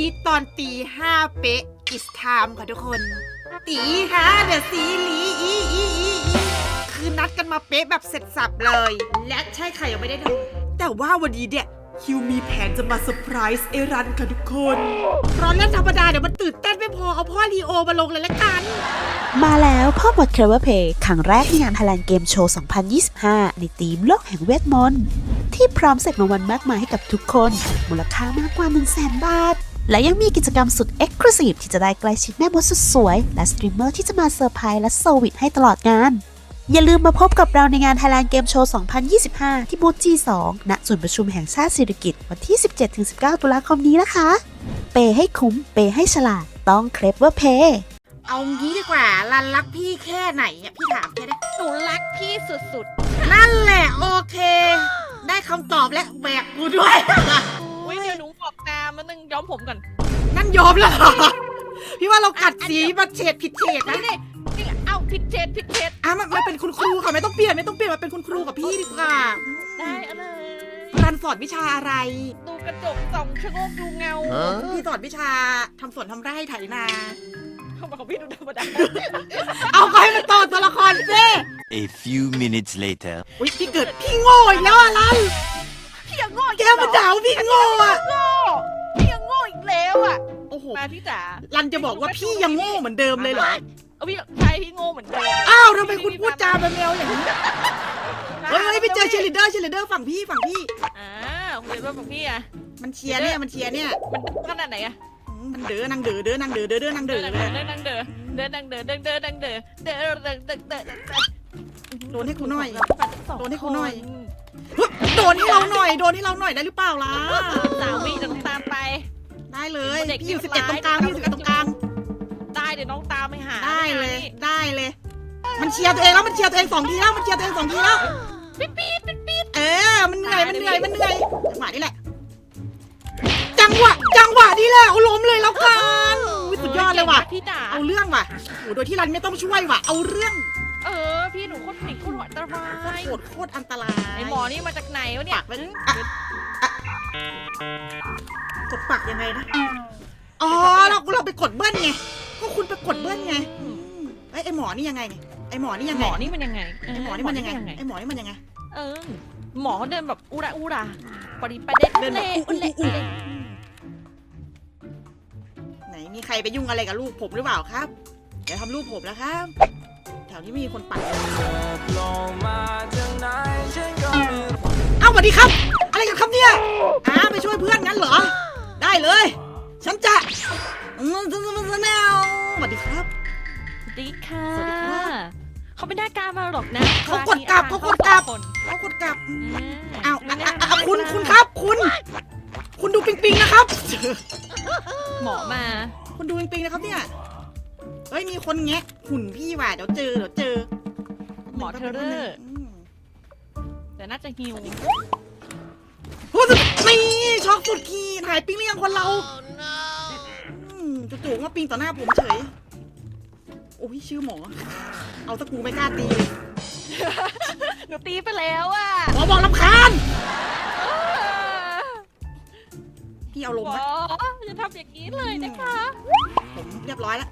นี้ตอนตีห้าเป๊ะ is time ค่ะทุกคน ตีค่ะเดี๋ยวสีหลีอีอีอีอีคือนัดกันมาเป๊ะแบบเสร็จสับเลย และใช่ค่ะยังไม่ได้ทำแต่ว่าวันนี้เนี่ยคิวมีแผนจะมาเซอร์ไพรส์เอรันค่ะทุกคนเพราะเล่นธรรมดาเดี๋ยวมันตื่นเต้นไม่พอ เอาพ่อลีโอมาลงเลยละกัน มาแล้วพ่อบท Clever Play ครั้งแรกในงาน Thailand Game Show 2025 ในธีมโลกแห่งเวทมนต์ที่พร้อมเสกรางวัลมากมายให้กับทุกคน มูลค่ามากกว่า 1 0 0 0 0 0บาท และยังมีกิจกรรมสุด Exclusive ที่จะได้ใกล้ชิดแม่มดสุดสวย และสตรีมเมอร์ที่จะมาเซอร์ไพรส์และเซอร์วิสให้ตลอดงาน อย่าลืมมาพบกับเราในงาน Thailand Game Show 2025 ที่บูธ G2 ณศูนย์ประชุมแห่งชาติสิริกิติ์วันที่ 17-19 ตุลาคมนี้นะคะ เปย์ให้คุ้ม เปย์ให้ฉลาด ต้อง Clever Play เอางี้ดีกว่ารันรักพี่แค่ไหนอะพี่ถามแค่นี้หนูรักพี่สุดๆ นั่นแหละโอเค ได้คำตอบและแบกกูด้วย บอกตามมันนึงย้อมผมก่อนนั่นยอมแล้วเหรอพี่ว่าเรากัดสีมาเฉดผิดเฉดนะนี่นี่เอ้าผิดเจดผิดเจดอะมันมันเป็นคุณครูค่ะไม่ต้องเปลี่ยนไม่ต้องเปลี่ยนมาเป็นคุณครูกับพี่ดีกว่าได้อะไรรันสอนวิชาอะไรดูกระจกส่องชะโงกดูเงาพี่สอนวิชาทำสวนทำไร่ไถนา ทำไมของพี่ดูธรรมดาเอาไปให้มันต่อตัวละครสิ A few minutes later. อุ้ยพี่เกิดพี่โง่อีกแล้วอะรันพี่ยังโง่อีแกมันด่าว่าพี่โง่อะโง่พี่ยังโง่อีก แล้วอะโอ้โหมาพี่จ๋ารันจะบอกว่าพี่ยังโง่เหมือนเดิมเลยเหรอเอาพี่ใช่พี่โง่เหมือนเดิมอ้าวทำไมคุณพูดจาแบบแมวอย่างนี้เฮ้ยเฮ้ยไปเจอเชลิเดอร์เชลิเดอร์ฝั่งพี่ฝั่งพี่อ่าผมเรียนว่าของพี่อะมันเชียร์เนี่ยมันเชียร์เนี่ยมันขนาดไหนอะอืมมันเด้อนางเด้อเด้อนางเด้อเด้อเด้อนางเด้เดิอนเลยเดินดังเดินเดินดังเดินเดินเดินดังเดินเดินเดินเดินเดินโดนให้กูหน่อยสองโดนให้กูหน่อยคเฮ้ยโดนให้เราหน่อย โดนให้เราหน่อยได้หรือเปล่าล่ะสามวิเดี๋ยวน้องตามไปได้ เลยเด็กพี่อยู่เด็สิบเอ็ดกตรงกลางร้ายพี่อยู่สิบเอ็ดตรงกลาง ได้เดี๋ยวน้องตามไปหาได้เลยนี่ได้เลย มันเชียร์ตัวเองแล้วมันเชียร์ตัวเองสองทีแล้วมันเชียร์ตัวเองสองทีแล้วปิ๊ดปิ๊ดปิ๊ดปิ๊ดเออ มันเหนื่อยมันเหนื่อยมันเหนื่อยจังหวะนี้แหละ จังหวะจังหวะนี้แหละเอาล้มเลยแล้วกันอุ๊ยสุดยอดเลยว่ะ พี่จ๋าเอาเรื่องว่ะโอ้โดยที่รันไม่ต้องช่วยว่ะ เอาเรื่องเออ พี่หนูโคตรเก่งโคตรอันตรายโคตรโคตรอันตรายไอหมอนี่มาจากไหนวะเนี่ยปักไว้อะอะ กดปักยังไงนะ อ๋อเราเราไปกดเบิ้ลไง ก็คุณไปกดเบิ้ลไงอืมเอ้ยไอหมอนี่ยังไงเนี่ยไอหมอนี่ยังหมไงอนี่มันยังไงไอหมอนี่มันยังไงไอหมอนี่มันยังไง เออ หมอเขาเดินแบบอุระอุระปริประเด็นเดินแบบเละอุ๊ยอุ๊ยอุ๊ยเละไหนมีใครไปยุ่งอะไรกับลูกผมหรือเปล่าครับเดี๋ยวทำลูกผมแล้วครับ แถวนี้มีคนปั่นเอ้าสวัสดีครับ อะไรกันครับเนี่ยอ้าไปช่วยเพื่อนงั้นเหรอ อืมจะจะจะแนวสวัสดีครับ สวัสดีค่ะสวัสดีครับเขาไม่ได้กล้ามาหรอกนะเขากดกลับเขากดกลับเอากดกลับอ่าเอาคุณคุณครับคุณ คุณดูปิงปิงนะครับ หมอมา คุณดูปิงปิงนะครับเนี่ยเฮ้ยมีคนแงะหุ่นพี่ว่ะเดี๋ยวเจอเดี๋ยวเจอ หมอเทอร์เรอร์แต่น่าจะฮิวโอ้สุดนี่ช็อกสุดขีดหายปิงหรือยังคนเรา จู่ๆมาปิงต่อหน้าผมเฉย โอ้ยชื่อหมอ เอาตะกูไม่กล้าตีเลยหนูตีไปแล้วอะหมอบอกลำคาญพี่เอาลงหมไหมออย่าทำอย่างนี้เลยนะคะผมเรียบร้อยแล้ว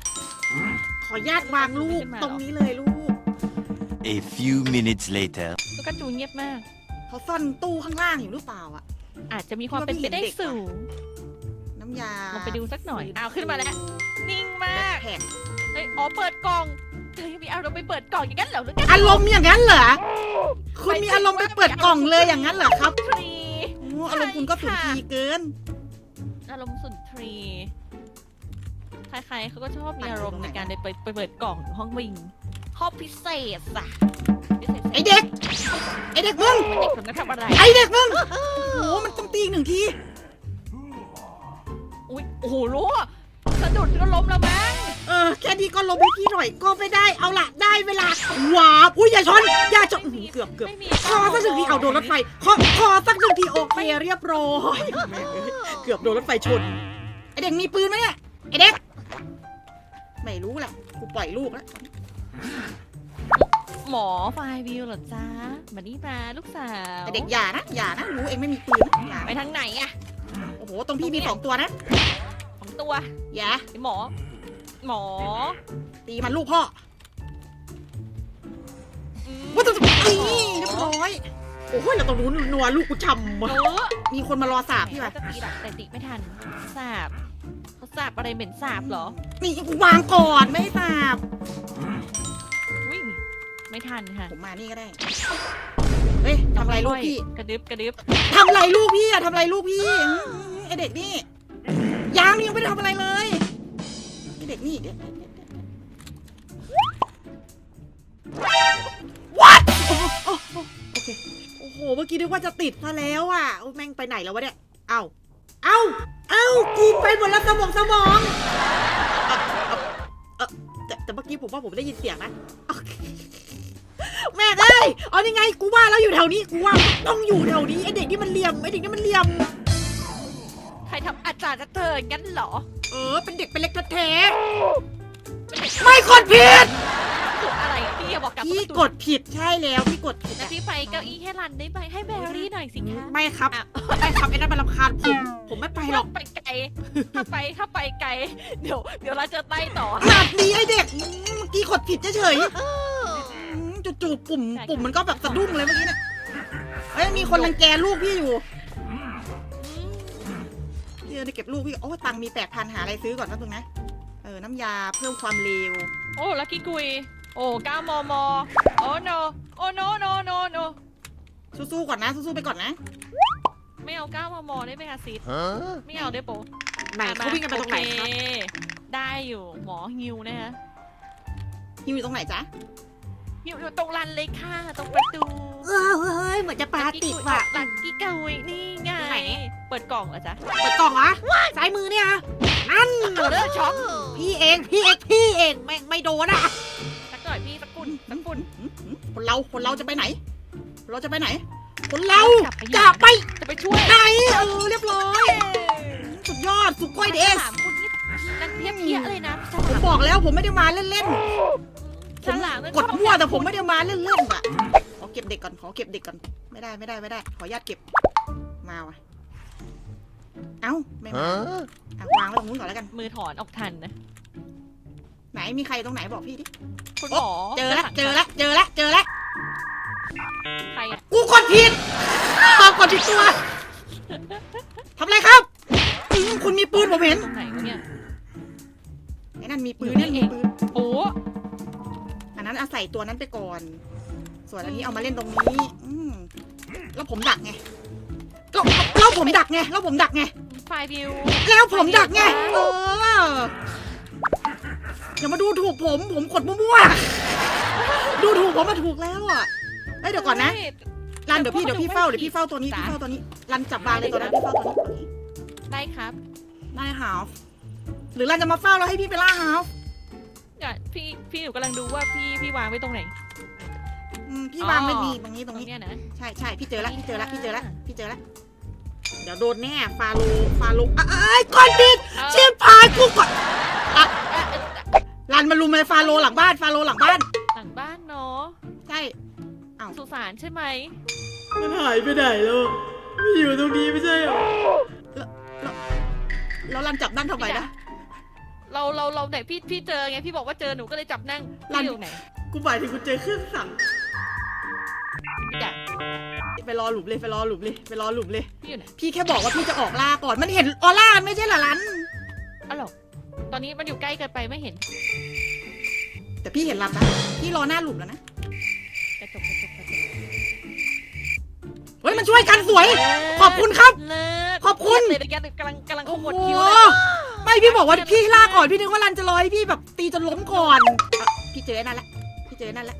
ขออนุญาตวางลูกตรงนี้เลยลูก A few minutes later. แล้วก็จูเงียบมาก เขาซ่อนตู้ข้างล่างอยู่หรือเปล่าอะอาจจะมีความเป็นไปได้สูง ยาลองไปดูสักหน่อยอ้าวขึ้นมาแล้ว นิ่งมากแผกเอ้ย อ๋อ เปิดกล่องเธอยังมีอารมณ์ไปเปิดกล่องอย่างนั้นเหรอหรือไงอารมณ์อย่างนั้นเหรอ คุณมีอารมณ์ไปเปิดกล่องเลยอย่างนั้นเหรอครับทรีโอ้อารมณ์คุณก็สุนทรีเกิน อารมณ์สุนทรีใครๆเขาก็ชอบมีอารมณ์ในการไปเปิดไปเปิดกล่องอยู่ห้องวิงห้องพิเศษอะพิเศษไอเด็ก ไอเด็กมึง มันเด็กคนนั้นทำอะไร ไอเด็กมึง โอ้โหมันต้องตีอีกหนึ่งที อุ้ยโอ้โหรู้อะสะดุดก็ล้มแล้วมั้งเออแค่นี้ก็ลบให้พี่หน่อยก็ไม่ได้เอาละได้เวลาหวาบอุ้ยอย่าชนอย่าชนอื้อหือเกือบเกือบไม่มีขอสักหนึ่งทีเอาโดนรถไฟขอขอสักหนึ่งทีโอเคเรียบร้อยแม่งเอ้ยเกือบโดนรถไฟชนไอเด็กมีปืนไหมเนี่ยไอเด็กไม่รู้แหละกูปล่อยลูกแล้วหมอไฟวิวเหรอจ๊ะมานี่มาลูกสาว ไอเด็กอย่านะอย่านะรู้เองไม่มีปืนนะอย่าไปทางไหนอะโอ้โห ตรงพี่มีสองตัวนะตัวอย่าไอหมอ หมอตีมันลูกพ่ออืมว่าจะนี่เรียบร้อยโอ้ยเราต้องรู้นัวลูกกูชำเอว่ะอมีคนมารอสาบพี่เขาว่ะจะตีดักแต่ตีไม่ทันสาบเขาสาบอะไรเหม็นสาบเหรอนี่กูวางก่อนไม่ให้สาบ วิ่งไม่ทันค่ะผมมานี่ก็ได้ เฮ้ยทำอะไรลูกพี่ กระดึบกระดึบทำอะไรลูกพี่อะทำอะไรลูกพี่อื้อไอเด็กนี่ยังยังไม่ได้ทำอะไรเลยไอเด็กนี่เดี๋ยววัดโอ้โหเคโอ้โหเมื่อกี้นึกว่าจะติดซะแล้วอะโอ้แม่งไปไหนแล้ววะเนี่ยเอ้าเอ้าเอ้ากินไปหมดแล้วสมองสมองเออเอ่อแต่แต่เมื่อกี้ผมว่าผมได้ยินเสียงนะโอเคแม่เอ้ยเอายังไงกูว่าแล้วอยู่แถวนี้กูว่าต้องอยู่แถวนี้ไอเด็กนี่มันเหลี่ยมไอเด็กนี่มันเหลี่ยม ครทำอาจารย์จะเธองั้นเหรอเออ เป็นเด็กเป็นเล็กแท้ๆไม่กดผิด กดอะไรพี่อย่าบอกกับพี่ประตูกดผิดใช่แล้วพี่กดผิดแล้วอะพี่ไปเก้าอี้ให้รันได้ไหมให้แบรี่หน่อยสิคะไม่ครับอะไม่ครับไอ้นั่นมันรำคาญผมผมไม่ไปหรอกไปไกลถ้าไปถ้าไปไกล เดี๋ยวเดี๋ยวเราจะไล่ต่อหนาดนี้ไอ้เด็กอืมเมื่อกี้กดผิดเฉยๆอืมจู่ๆปุ่มใช่ค่ะปุ่มมันก็แบบสะดุ้งเลยเมื่อกี้เนี่ยเอ้ยมีคนรังแกลูกพี่อยู่ พี่จะเก็บลูกพี่โอ้ตังค์มีแปดพันหาอะไรซื้อก่อนแป๊บนึงนะเออน้ำยาเพิ่มความเร็วโอ้ลักกี้กุย โอ้ก้ามมโอ้ no โอ้ no no no no สู้ๆก่อนนะสู้ๆไปก่อนนะ ไม่เอาก้ามมได้ไหมคะซิด Huh? ไม่เอาได้โปไหนเขาวิ่งกันไปตรงไหนครับโอเคได้อยู่หมอฮิวนะคะฮิวอยู่ตรงไหนจ๊ะฮิวอยู่ตรงรันเลยค่ะตรงประตู เออเฮ้ยเหมือนจะปาติดว่ะ ลักกี้กุยนี่ไงตรงไหน เปิดกล่องเหรอจ๊ะเปิดกล่องเหรอซ้ายมือเนี่ยนั่นโดนเลือดช็อกพี่เองพี่เองพี่เองไม่ไม่โดนอะสักหน่อยพี่สักปุ่นสักปุ่นคนเราคนเราจะไปไหน เราจะไปไหน คนเรากลับไปจะไปจะไปช่วยไหนเออเรียบร้อยสุดยอดสุดก้อยเดสฉลามคุณนี่นั่นเพี้ยเพี้ยเลยนะฉผมลามบอกแล้วผมไม่ได้มาเล่นฉลามๆกดมั่วแต่ผมไม่ได้มาเล่นๆอะขอ เก็บเด็กก่อน ขอเก็บเด็กก่อน ไม่ได้ไม่ได้ไม่ได้ ขออนุญาตเก็บ มาว่ะ เอ้าไม่มา Huh? อะวางไว้ตรงนู้นก่อนแล้วกัน มือถอนออกทันนะ ไหนมีใครตรงไหนบอกพี่ดิ คุณหมอเจอแล้วเจอแล้วเจอแล้วเจอแล้วใครอะกูกดผิดอ้าวกดผิดตัวทำอะไรครับอืมคุณมีปืนผมเห็นตรงไหนวะเนี่ยไอ้นั่นมีปืนอยู่นี่นั่นมีเองปืนโอ้อันนั้นเอาใส่ตัวนั้นไปก่อน ส่วนอันนี้เอามาเล่นตรงนี้ อืมแล้วผมดักไงแล้วแล้วผมดักไงแล้วผมดักไง ไฟวิวแล้วผมดักไง เออ อย่ามาดูถูกผม ผมกดมั่วๆ ดูถูกผมมาถูกแล้วอะเอ้ยเดี๋ยวก่อนนะรันเดี๋ยวพี่เดี๋ยวพี่เฝ้าเดี๋ยวพี่เฝ้าตัวนี้พี่เฝ้าตัวนี้ รันจับวางเลยตัวนั้นพี่เฝ้าตัวนี้โอเคได้ครับได้ฮาวหรือรันจะมาเฝ้าแล้วให้พี่ไปล่าฮาวเนี่ยพี่พี่หนูกำลังดูว่าพี่พี่วางไว้ตรงไหน อืมพี่วางไม่มีตรงนี้ตตรรงงนี้ เนี้ยนะ ใช่ใช่พี่เจอแล้วพี่เจอแล้วพี่เจอแล้วอ่าพี่เจอแล้วเดี๋ยวโดนแน่ฟาโลฟาโลอะไอ้ยก้อนดินชิบหายกูก่อนเอ่อเอ่อรันมาลุมเลยฟาโลหลังบ้านฟาโลหลังบ้านหลังบ้านเนาะใช่สุสานใช่ไหมมันหายไปไหนแล้วไม่อยู่ตรงนี้ไม่ใช่หรอแล้วแล้วแล้วรันจับนั่งทำไมนะ เราเราเราไหนพี่พี่เจอไงพี่บอกว่าเจอหนูก็เลยจับนั่งลั่นพี่อยู่ไหนกูหมายถึงกูเจอเครื่องสั่งพี่จ๋า ไปรอหลุมเลยไปรอหลุมเลยไปรอหลุมเลย พี่อยู่ไหนพี่แค่บอกว่าพี่จะออกล่าก่อนมันเห็นออร่าไม่ใช่เหรอรันอ๋อเหรอตอนนี้มันอยู่ใกล้เกินไปไม่เห็นแต่พี่เห็นรันนะพี่รอหน้าหลุมแล้วนะกระจกกระจกกระจกเฮ้ยมันช่วยกันสวย ขอบคุณครับ เลิศขอบคุณ เลยนะแกกำลังกำลังขโอ้มโหวดคิ้วเลยไม่พี่บอกว่าพี่ล่าก่อนพี่นึกว่ารันจะรอให้พี่แบบตีจนล้มก่อนอะพี่เจอไอ้นั่นแหละพี่เจอไอ้นั่นแหละ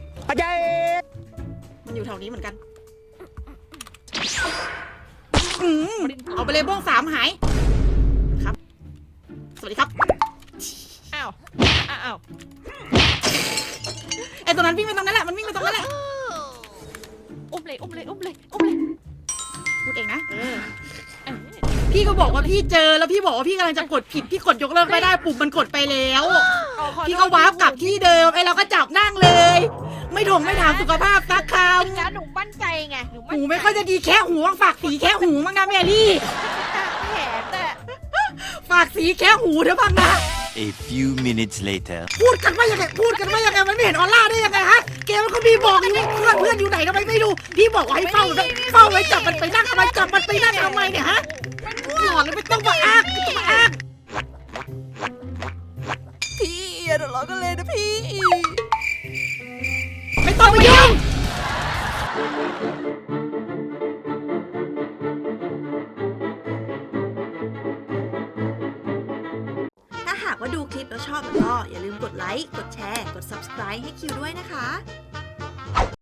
มันอยู่แถวนี้เหมือนกัน อืมเอาไปเลยบ้องสามหาย ครับ สวัสดีครับอ้าวอ้าว อ้าวไอ้ตัวนั้นวิ่งไปตรงนั้นแหละ มันวิ่งไปตรงนั้นแหละ อุ้มเลยอุ้มเลยอุ้มเลยอุ้มเลยพูดเองนะ เออ เออพี่ก็บอกว่าพี่เจอแล้วพี่บอกว่าพี่กำลังจะกดผิด พี่กดยกเลิกไม่ได้ปุ่มมันกดไปแล้วเอาขอโทษพี่ก็วาร์ปกลับที่เดิมไอ้เราก็จับนั่งเลย ไม่ถงไม่ถามสุขภาพสักคจ้าหนูมั่นใจไงหนูำมั่นหูใจไม่ค่อยจะดีแค่หูบ้างฝากสีแค่หูบ้างนะแมรี่ตามแผนแต่ฝากสีแค่หูเถอะบ้างนะ A few minutes later. พูดกันว่ายังไงพูดกันว่ายังไงมันไม่เห็นออร่าได้ยังไงฮะเกมมันก็มีบอกอยู่ว่าเพื่อนเพื่อนอยู่ไหนทำไมไม่ดูพี่บอกว่าให้เฝ้าไว้เฝ้าไว้จับมันไปนั่งทำไมจับมันไปนั่งทำไมเนี่ยฮะหลอนเลยไม่ต้องมาอ้างไม่ต้องมาอ้างพี่อย่าทะเลาะกันเลยนะพี่ไม่ ต้องไปยุ่งถ้าหากว่าดูคลิปแล้วชอบก็อย่าลืมกดไลค์ กดแชร์ กด subscribe ให้คิวด้วยนะคะ